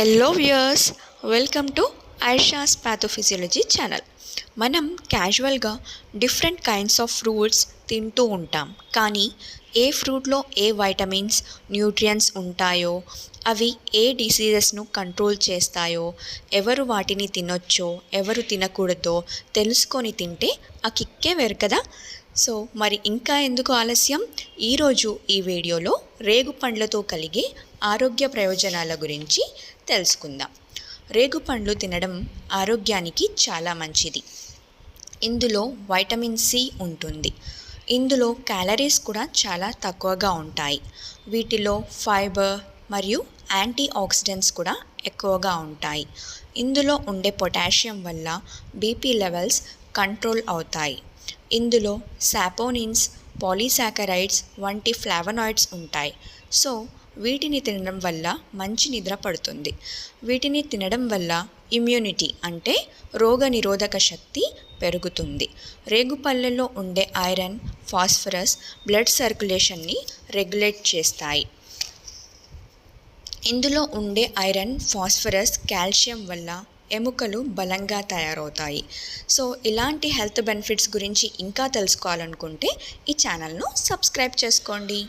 Hello viewers welcome to Aisha's pathophysiology channel. మనం క్యాజువల్గా different kinds of fruits తింటూ ఉంటాం. కానీ ఏ ఫ్రూట్లో ఏ వైటమిన్స్ న్యూట్రియన్స్ ఉంటాయో అవి ఏ డిసీజెస్ను కంట్రోల్ చేస్తాయో ఎవరు వాటిని తినొచ్చో ఎవరు తినకూడదో తెలుసుకొని తింటే ఆ కిక్కే వేరు కదా. సో మరి ఇంకా ఎందుకు ఆలస్యం? ఈరోజు ఈ వీడియోలో రేగు పండ్లతో కలిగే ఆరోగ్య ప్రయోజనాల గురించి తెలుసుకుందాం. రేగు పండ్లు తినడం ఆరోగ్యానికి చాలా మంచిది. ఇందులో వైటమిన్ సి ఉంటుంది. ఇందులో క్యాలరీస్ కూడా చాలా తక్కువగా ఉంటాయి. వీటిలో ఫైబర్ మరియు యాంటీ ఆక్సిడెంట్స్ కూడా ఎక్కువగా ఉంటాయి. ఇందులో ఉండే పొటాషియం వల్ల బీపీ లెవెల్స్ కంట్రోల్ అవుతాయి. ఇందులో సాపోనిన్స్ పాలీసాకరైడ్స్ వంటి ఫ్లావనాయిడ్స్ ఉంటాయి. సో వీటిని తినడం వల్ల మంచి నిద్ర పడుతుంది. వీటిని తినడం వల్ల ఇమ్యూనిటీ అంటే రోగ నిరోధక శక్తి పెరుగుతుంది. రేగుపల్లెలో ఉండే ఐరన్ ఫాస్ఫరస్ బ్లడ్ సర్క్యులేషన్ని రెగ్యులేట్ చేస్తాయి. ఇందులో ఉండే ఐరన్ ఫాస్ఫరస్ కాల్షియం వల్ల ఎముకలు బలంగా తయారవుతాయి. సో ఇలాంటి హెల్త్ బెనిఫిట్స్ గురించి ఇంకా తెలుసుకోవాలనుకుంటే ఈ ఛానల్ను సబ్స్క్రైబ్ చేసుకోండి.